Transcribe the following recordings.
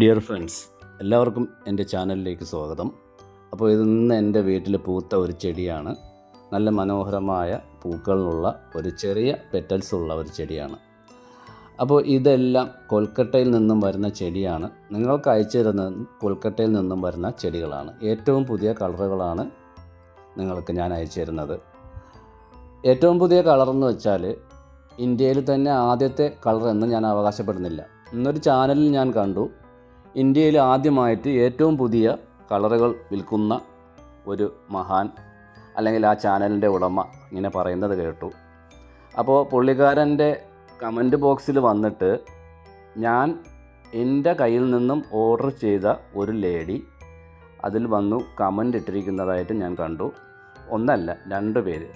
Dear friends എല്ലാവർക്കും എന്റെ ചാനലിലേക്ക് സ്വാഗതം. അപ്പോൾ ഇന്ന് എന്റെ വീട്ടിൽ പൂത്ത ഒരു ചെടിയാണ്. നല്ല മനോഹരമായ പൂക്കളുള്ള ഒരു ചെറിയ പെറ്റൽസ് ഉള്ള ഒരു ചെടിയാണ്. അപ്പോൾ ഇതെല്ലാം കൊൽക്കട്ടയിൽ നിന്നും വരുന്ന ചെടിയാണ്. നിങ്ങൾക്ക് അയച്ചു തരുന്നത് കൊൽക്കട്ടയിൽ നിന്നും വരുന്ന ചെടികളാണ്. ഏറ്റവും പുതിയ കളറുകളാണ് നിങ്ങൾക്ക് ഞാൻ അയച്ചു തരുന്നത്. ഏറ്റവും പുതിയ കളർ എന്ന് വെച്ചാൽ ഇന്ത്യയിൽ തന്നെ ആദ്യത്തെ കളർ എന്ന് ഞാൻ അവകാശപ്പെടുന്നില്ല. ഇന്നൊരു ചാനലിൽ ഞാൻ കണ്ടു. ഇന്ത്യയിൽ ആദ്യമായിട്ട് ഏറ്റവും പുതിയ കളറുകൾ വിൽക്കുന്ന ഒരു മഹാൻ അല്ലെങ്കിൽ ആ ചാനലിന്റെ ഉടമ ഇങ്ങനെ പറയുന്നത് കേട്ടു. അപ്പോൾ പുള്ളിക്കാരന്റെ കമന്റ് ബോക്സിൽ വന്നിട്ട് ഞാൻ എന്റെ കയ്യിൽ നിന്നും ഓർഡർ ചെയ്ത ഒരു ലേഡി അതിൽ വന്നു കമന്റ് ഇട്ടിരിക്കുന്നതായിട്ട് ഞാൻ കണ്ടു. ഒന്നല്ല രണ്ട് പേര്.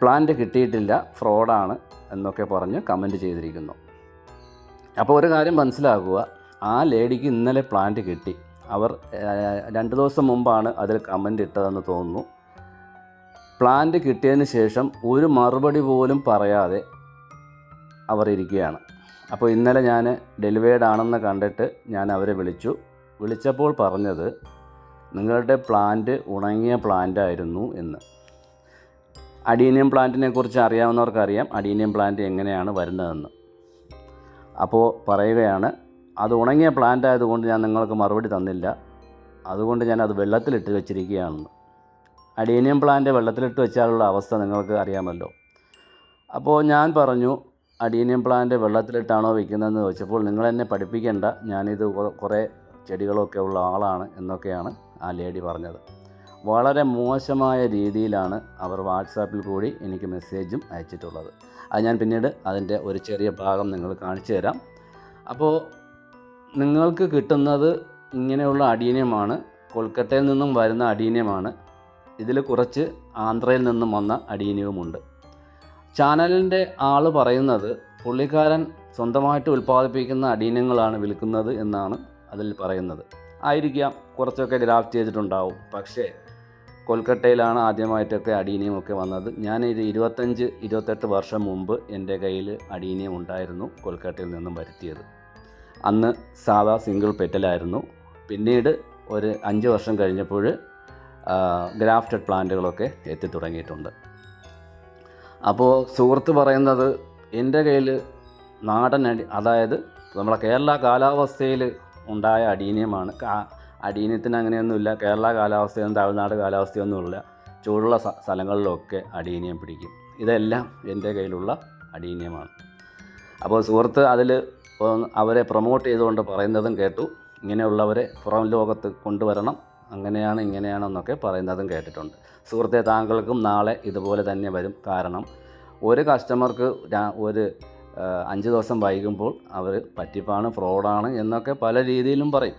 പ്ലാന്റ് കിട്ടിയിട്ടില്ല ഫ്രോഡാണ് എന്നൊക്കെ പറഞ്ഞ് കമന്റ് ചെയ്തിരിക്കുന്നു. അപ്പോൾ ഒരു കാര്യം മനസ്സിലാക്കുക ആ ലേഡിക്ക് ഇന്നലെ പ്ലാന്റ് കിട്ടി. അവർ രണ്ട് ദിവസം മുമ്പാണ് അതിൽ കമന്റ് ഇട്ടതെന്ന് തോന്നുന്നു. പ്ലാന്റ് കിട്ടിയതിന് ശേഷം ഒരു മറുപടി പോലും പറയാതെ അവർ ഇരിക്കുകയാണ്. അപ്പോൾ ഇന്നലെ ഞാൻ ഡെലിവേഡ് ആണെന്ന് കണ്ടിട്ട് ഞാൻ അവരെ വിളിച്ചു. വിളിച്ചപ്പോൾ പറഞ്ഞത് നിങ്ങളുടെ പ്ലാന്റ് ഉണങ്ങിയ പ്ലാന്റ് ആയിരുന്നു എന്ന്. അഡീനിയം പ്ലാന്റിനെ കുറിച്ച് അറിയാവുന്നവർക്കറിയാം അഡീനിയം പ്ലാന്റ് എങ്ങനെയാണ് വരുന്നതെന്ന്. അപ്പോൾ പറയുകയാണ് അത് ഉണങ്ങിയ പ്ലാന്റ് ആയതുകൊണ്ട് ഞാൻ നിങ്ങൾക്ക് മറുപടി തന്നില്ല. അതുകൊണ്ട് ഞാൻ അത് വെള്ളത്തിലിട്ട് വെച്ചിരിക്കുകയാണെന്ന് അഡീനിയം പ്ലാന്റ് വെള്ളത്തിലിട്ട് വെച്ചാലുള്ള അവസ്ഥ നിങ്ങൾക്ക് അറിയാമല്ലോ. അപ്പോൾ ഞാൻ പറഞ്ഞു അഡീനിയം പ്ലാന്റ് വെള്ളത്തിലിട്ടാണോ വെക്കുന്നതെന്ന് ചോദിച്ചപ്പോൾ നിങ്ങൾ എന്നെ പഠിപ്പിക്കേണ്ട. ഞാനിത് കുറേ ചെടികളൊക്കെ ഉള്ള ആളാണ് എന്നൊക്കെയാണ് ആ ലേഡി പറഞ്ഞത്. വളരെ മോശമായ രീതിയിലാണ് അവർ വാട്സാപ്പിൽ കൂടി എനിക്ക് മെസ്സേജും അയച്ചിട്ടുള്ളത്. അത് ഞാൻ പിന്നീട് അതിന്റെ ഒരു ചെറിയ ഭാഗം നിങ്ങൾ കാണിച്ചു തരാം. അപ്പോൾ നിങ്ങൾക്ക് കിട്ടുന്നത് ഇങ്ങനെയുള്ള അടീനിയമാണ് കൊൽക്കത്തയിൽ നിന്നും വരുന്ന അടീനിയമാണ് ഇതിൽ കുറച്ച് ആന്ധ്രയിൽ നിന്നും വന്ന അടീനിയവുമുണ്ട് ചാനലിന്റെ ആൾ പറയുന്നത് പുള്ളിക്കാരൻ സ്വന്തമായിട്ട് ഉൽപ്പാദിപ്പിക്കുന്ന അടീനങ്ങളാണ് വിൽക്കുന്നത് എന്നാണ് അതിൽ പറയുന്നത്. ആയിരിക്കാം കുറച്ചൊക്കെ ഗ്രാഫ്റ്റ് ചെയ്തിട്ടുണ്ടാവും. പക്ഷേ കൊൽക്കട്ടയിലാണ് ആദ്യമായിട്ടൊക്കെ അടീനിയമൊക്കെ വന്നത്. ഞാൻ ഇത് ഇരുപത്തഞ്ച് ഇരുപത്തെട്ട് വർഷം മുമ്പ് എന്റെ കയ്യിൽ അടീനിയം ഉണ്ടായിരുന്നു കൊൽക്കട്ടയിൽ നിന്നും വരുത്തിയത്. അന്ന് സാധാ സിംഗിൾ പെറ്റലായിരുന്നു. പിന്നീട് ഒരു അഞ്ച് വർഷം കഴിഞ്ഞപ്പോൾ ഗ്രാഫ്റ്റഡ് പ്ലാന്റുകളൊക്കെ എത്തി തുടങ്ങിയിട്ടുണ്ട് അപ്പോൾ സുഹൃത്ത് പറയുന്നത് എന്റെ കയ്യിൽ നാടൻ അടി അതായത് നമ്മളെ കേരള കാലാവസ്ഥയിൽ ഉണ്ടായ അടീനിയമാണ്. അടീനിയത്തിന് അങ്ങനെയൊന്നുമില്ല. കേരള കാലാവസ്ഥയൊന്നും തമിഴ്നാട് കാലാവസ്ഥയൊന്നുമില്ല ചൂടുള്ള സ്ഥ- സ്ഥലങ്ങളിലൊക്കെ അടീനിയം പിടിക്കും. ഇതെല്ലാം എന്റെ കയ്യിലുള്ള അടീനിയമാണ്. അപ്പോൾ സുഹൃത്ത് അതിൽ അവരെ പ്രൊമോട്ട് ചെയ്തുകൊണ്ട് പറയുന്നതും കേട്ടു. ഇങ്ങനെയുള്ളവരെ പുറം ലോകത്ത് കൊണ്ടുവരണം. അങ്ങനെയാണ് ഇങ്ങനെയാണെന്നൊക്കെ പറയുന്നതും കേട്ടിട്ടുണ്ട്. സുഹൃത്തെ താങ്കൾക്കും നാളെ ഇതുപോലെ തന്നെ വരും. കാരണം ഒരു കസ്റ്റമർക്ക് ഒരു അഞ്ച് ദിവസം വൈകുമ്പോൾ അവർ പറ്റിപ്പാണ് ഫ്രോഡാണ് എന്നൊക്കെ പല രീതിയിലും പറയും.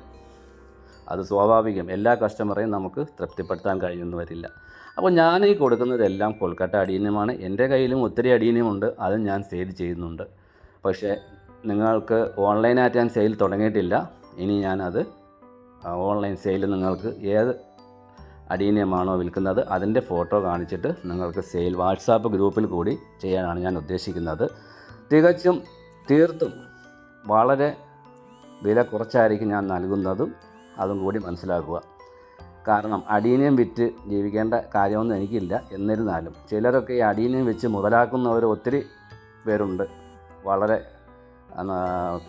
അത് സ്വാഭാവികം. എല്ലാ കസ്റ്റമറെയും നമുക്ക് തൃപ്തിപ്പെടുത്താൻ കഴിയുമെന്ന് വരില്ല അപ്പോൾ ഞാൻ ഈ കൊടുക്കുന്നതെല്ലാം കൊൽക്കട്ട അടീനമാണ് എന്റെ കയ്യിലും ഒത്തിരി അടീനമുണ്ട് അതും ഞാൻ സെയിൽ ചെയ്യുന്നുണ്ട്. പക്ഷേ നിങ്ങൾക്ക് ഓൺലൈനായിട്ട് ഞാൻ സെയിൽ തുടങ്ങിയിട്ടില്ല. ഇനി ഞാനത് ഓൺലൈൻ സെയിൽ നിങ്ങൾക്ക് ഏത് അടീനീയമാണോ വിൽക്കുന്നത് അതിന്റെ ഫോട്ടോ കാണിച്ചിട്ട് നിങ്ങൾക്ക് സെയിൽ വാട്സാപ്പ് ഗ്രൂപ്പിൽ കൂടി ചെയ്യാനാണ് ഞാൻ ഉദ്ദേശിക്കുന്നത്. തികച്ചും തീർത്തും വളരെ വില കുറച്ചായിരിക്കും ഞാൻ നൽകുന്നതും അതും കൂടി മനസ്സിലാക്കുക. കാരണം അടീനയം വിറ്റ് ജീവിക്കേണ്ട കാര്യമൊന്നും എനിക്കില്ല. എന്നിരുന്നാലും ചിലരൊക്കെ ഈ അടീനയം വെച്ച് മുതലാക്കുന്നവർ ഒത്തിരി പേരുണ്ട്. വളരെ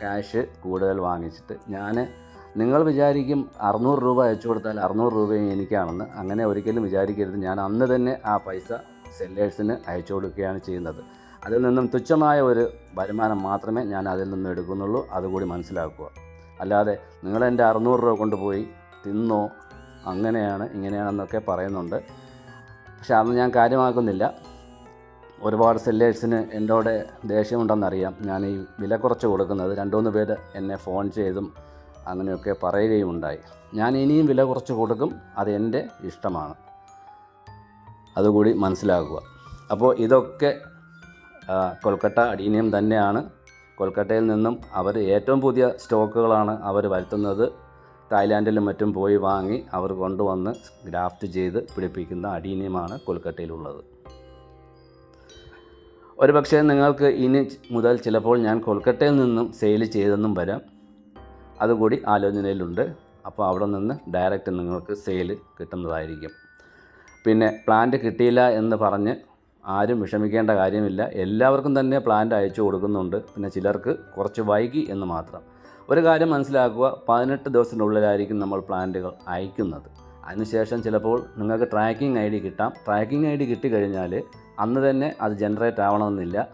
ക്യാഷ് കൂടുതൽ വാങ്ങിച്ചിട്ട് ഞാൻ നിങ്ങൾ വിചാരിക്കും അറുന്നൂറ് രൂപ അയച്ചു കൊടുത്താൽ അറുന്നൂറ് രൂപയും എനിക്കാണെന്ന്. അങ്ങനെ ഒരിക്കലും വിചാരിക്കരുത്. ഞാൻ അന്ന് തന്നെ ആ പൈസ സെല്ലേഴ്സിന് അയച്ചു കൊടുക്കുകയാണ് ചെയ്യുന്നത്. അതിൽ നിന്നും തുച്ഛമായ ഒരു വരുമാനം മാത്രമേ ഞാൻ അതിൽ നിന്ന് എടുക്കുന്നുള്ളൂ. അതുകൂടി മനസ്സിലാക്കുക. അല്ലാതെ നിങ്ങൾ എന്റെ അറുന്നൂറ് രൂപ കൊണ്ടുപോയി തിന്നോ അങ്ങനെയാണ് ഇങ്ങനെയാണെന്നൊക്കെ പറയുന്നുണ്ട്. പക്ഷെ അന്ന് ഞാൻ കാര്യമാക്കുന്നില്ല. ഒരുപാട് സെല്ലേഴ്സിന് എന്നോട് ദേഷ്യമുണ്ടെന്നറിയാം. ഞാൻ ഈ വില കുറച്ച് കൊടുക്കുന്നത് രണ്ടുമൂന്ന് പേര് എന്നെ ഫോൺ ചെയ്തും അങ്ങനെയൊക്കെ പറയുകയും ഉണ്ടായി ഞാൻ ഇനിയും വില കുറച്ച് കൊടുക്കും അത് എന്റെ ഇഷ്ടമാണ്. അതുകൂടി മനസ്സിലാക്കുക. അപ്പോൾ ഇതൊക്കെ കൊൽക്കട്ട അടീനിയം തന്നെയാണ്. കൊൽക്കട്ടയിൽ നിന്നും അവർ ഏറ്റവും പുതിയ സ്റ്റോക്കുകളാണ് അവർ വരുത്തുന്നത്. തായ്ലാൻഡിലും മറ്റും പോയി വാങ്ങി അവർ കൊണ്ടുവന്ന് ഗ്രാഫ്റ്റ് ചെയ്ത് പിടിപ്പിക്കുന്ന അടീനിയമാണ് കൊൽക്കട്ടയിലുള്ളത്. ഒരു പക്ഷേ നിങ്ങൾക്ക് ഇനി മുതൽ ചിലപ്പോൾ ഞാൻ കൊൽക്കട്ടയിൽ നിന്നും സെയിൽ ചെയ്തെന്നും വരാം. അതുകൂടി ആലോചനയിലുണ്ട്. അപ്പോൾ അവിടെ നിന്ന് ഡയറക്റ്റ് നിങ്ങൾക്ക് സെയിൽ കിട്ടുന്നതായിരിക്കും. പിന്നെ പ്ലാന്റ് കിട്ടിയില്ല എന്ന് പറഞ്ഞ് ആരും വിഷമിക്കേണ്ട കാര്യമില്ല. എല്ലാവർക്കും തന്നെ പ്ലാന്റ് അയച്ചു കൊടുക്കുന്നുണ്ട്. പിന്നെ ചിലർക്ക് കുറച്ച് വൈകി എന്ന് മാത്രം. ഒരു കാര്യം മനസ്സിലാക്കുക പതിനെട്ട് ദിവസത്തിനുള്ളിലായിരിക്കും നമ്മൾ പ്ലാന്റുകൾ അയക്കുന്നത്. അതിനുശേഷം ചിലപ്പോൾ നിങ്ങൾക്ക് ട്രാക്കിംഗ് ഐ ഡി കിട്ടാം. ട്രാക്കിംഗ് ഐ ഡി കിട്ടിക്കഴിഞ്ഞാൽ അന്ന് തന്നെ അത് ജനറേറ്റ് ആവണമെന്നില്ല.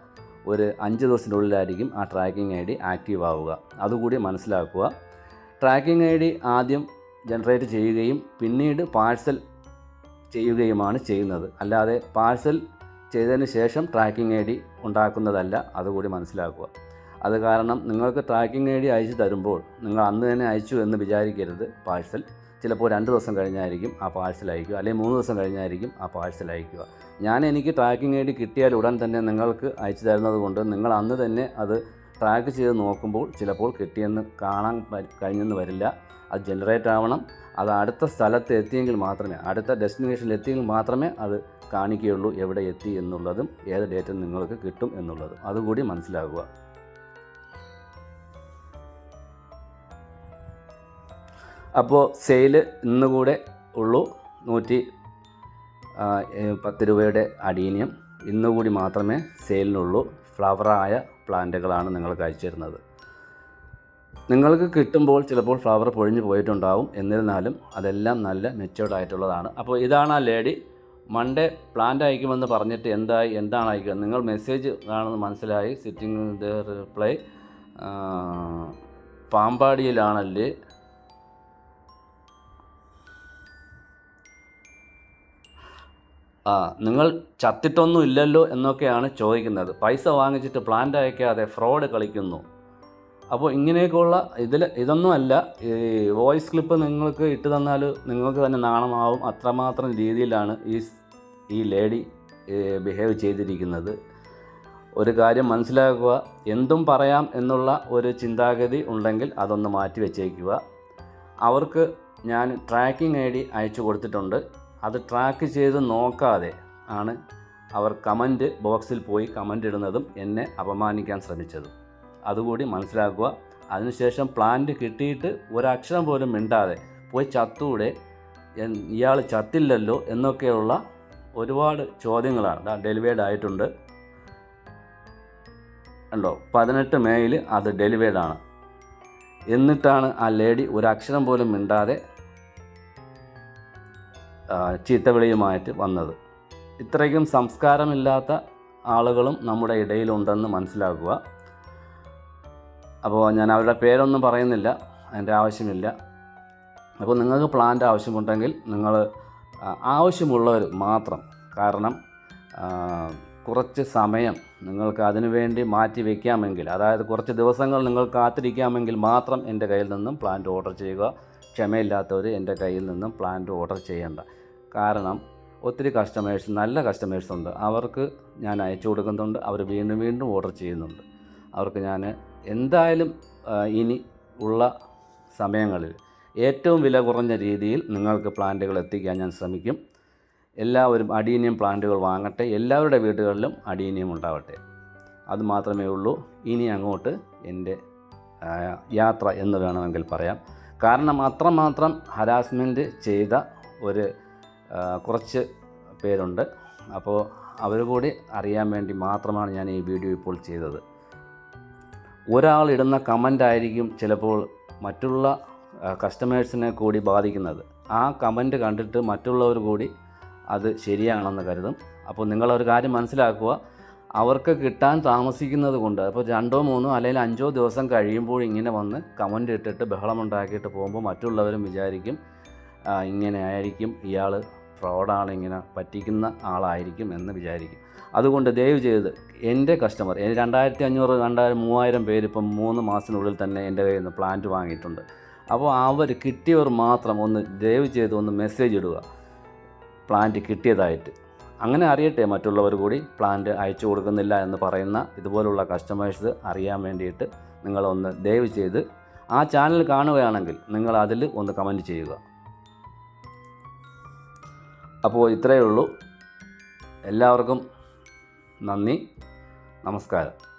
ഒരു അഞ്ച് ദിവസത്തിനുള്ളിലായിരിക്കും ആ ട്രാക്കിംഗ് ഐ ഡി ആക്റ്റീവ് ആവുക. അതുകൂടി മനസ്സിലാക്കുക. ട്രാക്കിംഗ് ഐ ഡി ആദ്യം ജനറേറ്റ് ചെയ്യുകയും പിന്നീട് പാഴ്സൽ ചെയ്യുകയുമാണ് ചെയ്യുന്നത്. അല്ലാതെ പാഴ്സൽ ചെയ്തതിന് ശേഷം ട്രാക്കിംഗ് ഐ ഡി ഉണ്ടാക്കുന്നതല്ല അതുകൂടി മനസ്സിലാക്കുക. അത് കാരണം നിങ്ങൾക്ക് ട്രാക്കിംഗ് ഐ ഡി അയച്ചു തരുമ്പോൾ നിങ്ങൾ അന്ന് തന്നെ അയച്ചു എന്ന് വിചാരിക്കരുത് പാഴ്സൽ. ചിലപ്പോൾ രണ്ട് ദിവസം കഴിഞ്ഞായിരിക്കും ആ പാഴ്സൽ അയക്കുക അല്ലെങ്കിൽ മൂന്ന് ദിവസം കഴിഞ്ഞായിരിക്കും ആ പാഴ്സൽ അയക്കുക. ഞാൻ എനിക്ക് ട്രാക്കിംഗ് ഐ ഡി കിട്ടിയാൽ ഉടൻ തന്നെ നിങ്ങൾക്ക് അയച്ചു തരുന്നത് കൊണ്ട് നിങ്ങൾ അന്ന് തന്നെ അത് ട്രാക്ക് ചെയ്ത് നോക്കുമ്പോൾ ചിലപ്പോൾ കിട്ടിയെന്ന് കാണാൻ കഴിഞ്ഞെന്ന് വരില്ല. അത് ജനറേറ്റ് ആവണം. അത് അടുത്ത സ്ഥലത്ത് എത്തിയെങ്കിൽ മാത്രമേ അടുത്ത ഡെസ്റ്റിനേഷനിൽ എത്തിയെങ്കിൽ മാത്രമേ അത് കാണിക്കുകയുള്ളൂ എവിടെ എത്തി എന്നുള്ളതും ഏത് ഡേറ്റിൽ നിങ്ങൾക്ക് കിട്ടും എന്നുള്ളതും. അതുകൂടി മനസ്സിലാക്കുക. അപ്പോൾ സെയിൽ ഇന്നുകൂടെ ഉള്ളൂ. നൂറ്റി പത്ത് രൂപയുടെ അടീനിയം. ഇന്നുകൂടി മാത്രമേ സെയിലിനുള്ളൂ ഫ്ലവറായ പ്ലാന്റുകളാണ് നിങ്ങൾ കഴിച്ചു തരുന്നത് നിങ്ങൾക്ക് കിട്ടുമ്പോൾ ചിലപ്പോൾ ഫ്ലവർ പൊഴിഞ്ഞു പോയിട്ടുണ്ടാവും. എന്നിരുന്നാലും അതെല്ലാം നല്ല മെച്ചുവേർഡ് ആയിട്ടുള്ളതാണ്. അപ്പോൾ ഇതാണ് ആ ലേഡി മൺഡേ പ്ലാന്റ് അയക്കുമെന്ന് പറഞ്ഞിട്ട് എന്തായി എന്താണ് അയക്കുക? നിങ്ങൾ മെസ്സേജ് കാണുന്നത് മനസ്സിലായി. സിറ്റിംഗ് റിപ്ലൈ പാമ്പാടിയിലാണല്ലേ? ആ നിങ്ങൾ ചത്തിട്ടൊന്നും ഇല്ലല്ലോ എന്നൊക്കെയാണ് ചോദിക്കുന്നത്. പൈസ വാങ്ങിച്ചിട്ട് പ്ലാന്റ് അയക്കാതെ ഫ്രോഡ് കളിക്കുന്നു. അപ്പോൾ ഇങ്ങനെയൊക്കെയുള്ള ഇതിൽ ഇതൊന്നുമല്ല. ഈ വോയിസ് ക്ലിപ്പ് നിങ്ങൾക്ക് ഇട്ട് തന്നാൽ നിങ്ങൾക്ക് തന്നെ നാണമാവും. അത്രമാത്രം രീതിയിലാണ് ഈ ഈ ലേഡി ബിഹേവ് ചെയ്തിരിക്കുന്നത്. ഒരു കാര്യം മനസ്സിലാക്കുക. എന്തും പറയാം എന്നുള്ള ഒരു ചിന്താഗതി ഉണ്ടെങ്കിൽ അതൊന്ന് മാറ്റി വെച്ചേക്കുക. അവർക്ക് ഞാൻ ട്രാക്കിംഗ് ഐ ഡി അയച്ചു കൊടുത്തിട്ടുണ്ട്. അത് ട്രാക്ക് ചെയ്ത് നോക്കാതെ ആണ് അവർ കമന്റ് ബോക്സിൽ പോയി കമന്റ് ഇടുന്നതും എന്നെ അപമാനിക്കാൻ ശ്രമിച്ചതും. അതുകൂടി മനസ്സിലാക്കുക. അതിനുശേഷം പ്ലാന്റ് കിട്ടിയിട്ട് ഒരക്ഷരം പോലും മിണ്ടാതെ പോയി ചത്തൂടെ ഇയാൾ ചത്തില്ലല്ലോ എന്നൊക്കെയുള്ള ഒരുപാട് ചോദ്യങ്ങളാണ്. ഡെലിവേഡ് ആയിട്ടുണ്ട്. ഉണ്ടോ പതിനെട്ട് മേയിൽ അത് ഡെലിവേഡ് ആണ്. എന്നിട്ടാണ് ആ ലേഡി ഒരക്ഷരം പോലും മിണ്ടാതെ ചീത്തവിളിയുമായിട്ട് വന്നത്. ഇത്രയ്ക്കും സംസ്കാരമില്ലാത്ത ആളുകളും നമ്മുടെ ഇടയിലുണ്ടെന്ന് മനസ്സിലാക്കുക. അപ്പോൾ ഞാൻ അവരുടെ പേരൊന്നും പറയുന്നില്ല അതിന്റെ ആവശ്യമില്ല. അപ്പോൾ നിങ്ങൾക്ക് പ്ലാന്റ് ആവശ്യമുണ്ടെങ്കിൽ നിങ്ങൾ ആവശ്യമുള്ളവർ മാത്രം. കാരണം കുറച്ച് സമയം നിങ്ങൾക്ക് അതിനു വേണ്ടി മാറ്റി വയ്ക്കാമെങ്കിൽ അതായത് കുറച്ച് ദിവസങ്ങൾ നിങ്ങൾ കാത്തിരിക്കാമെങ്കിൽ മാത്രം എന്റെ കയ്യിൽ നിന്നും പ്ലാന്റ് ഓർഡർ ചെയ്യുക. ക്ഷമയില്ലാത്തവർ എന്റെ കയ്യിൽ നിന്നും പ്ലാന്റ് ഓർഡർ ചെയ്യേണ്ട. കാരണം ഒത്തിരി കസ്റ്റമേഴ്സ് നല്ല കസ്റ്റമേഴ്സ് ഉണ്ട്. അവർക്ക് ഞാൻ അയച്ചു കൊടുക്കുന്നുണ്ട്. അവർ വീണ്ടും വീണ്ടും ഓർഡർ ചെയ്യുന്നുണ്ട്. അവർക്ക് ഞാൻ എന്തായാലും ഇനി ഉള്ള സമയങ്ങളിൽ ഏറ്റവും വില കുറഞ്ഞ രീതിയിൽ നിങ്ങൾക്ക് പ്ലാന്റുകൾ എത്തിക്കാൻ ഞാൻ ശ്രമിക്കും. എല്ലാവരും അഡീനിയം പ്ലാന്റുകൾ വാങ്ങട്ടെ. എല്ലാവരുടെ വീടുകളിലും അഡീനിയം ഉണ്ടാവട്ടെ. അത് മാത്രമേ ഉള്ളൂ. ഇനി അങ്ങോട്ട് എന്റെ യാത്ര എന്ന് വേണമെങ്കിൽ പറയാം. കാരണം അത്രമാത്രം ഹരാസ്മെന്റ് ചെയ്ത ഒരു കുറച്ച് പേരുണ്ട്. അപ്പോൾ അവർ കൂടി അറിയാൻ വേണ്ടി മാത്രമാണ് ഞാൻ ഈ വീഡിയോ ഇപ്പോൾ ചെയ്തത്. ഒരാൾ ഇടുന്ന കമന്റ് ആയിരിക്കും ചിലപ്പോൾ മറ്റുള്ള കസ്റ്റമേഴ്സിനെ കൂടി ബാധിക്കുന്നത്. ആ കമന്റ് കണ്ടിട്ട് മറ്റുള്ളവർ കൂടി അത് ശരിയാണെന്ന് കരുതും. അപ്പോൾ നിങ്ങളൊരു കാര്യം മനസ്സിലാക്കുക. അവർക്ക് കിട്ടാൻ താമസിക്കുന്നത് കൊണ്ട് അപ്പോൾ രണ്ടോ മൂന്നോ അല്ലെങ്കിൽ അഞ്ചോ ദിവസം കഴിയുമ്പോൾ ഇങ്ങനെ വന്ന് കമന്റ് ഇട്ടിട്ട് ബഹളമുണ്ടാക്കിയിട്ട് പോകുമ്പോൾ മറ്റുള്ളവരും വിചാരിക്കും ഇങ്ങനെ ആയിരിക്കും ഇയാൾ ഫ്രോഡാണ് ഇങ്ങനെ പറ്റിക്കുന്ന ആളായിരിക്കും എന്ന് വിചാരിക്കും. അതുകൊണ്ട് ദയവ് ചെയ്ത് എന്റെ കസ്റ്റമർ രണ്ടായിരത്തി അഞ്ഞൂറ് രണ്ടായിരം മൂവായിരം പേര് ഇപ്പം മൂന്ന് മാസത്തിനുള്ളിൽ തന്നെ എന്റെ കയ്യിൽ നിന്ന് പ്ലാന്റ് വാങ്ങിയിട്ടുണ്ട്. അപ്പോൾ അവർ കിട്ടിയവർ മാത്രം ഒന്ന് ദയവ് ചെയ്ത് ഒന്ന് മെസ്സേജ് ഇടുക. പ്ലാന്റ് കിട്ടിയതായിട്ട്. അങ്ങനെ അറിയട്ടെ മറ്റുള്ളവർ കൂടി പ്ലാന്റ് അയച്ചു കൊടുക്കുന്നില്ല എന്ന് പറയുന്ന ഇതുപോലുള്ള കസ്റ്റമേഴ്സ് അറിയാൻ വേണ്ടിയിട്ട് നിങ്ങളൊന്ന് ദയവ് ചെയ്ത് ആ ചാനൽ കാണുകയാണെങ്കിൽ നിങ്ങൾ അതിൽ ഒന്ന് കമന്റ് ചെയ്യുക. അപ്പോൾ ഇത്രയേ ഉള്ളൂ. എല്ലാവർക്കും നന്ദി. നമസ്കാരം.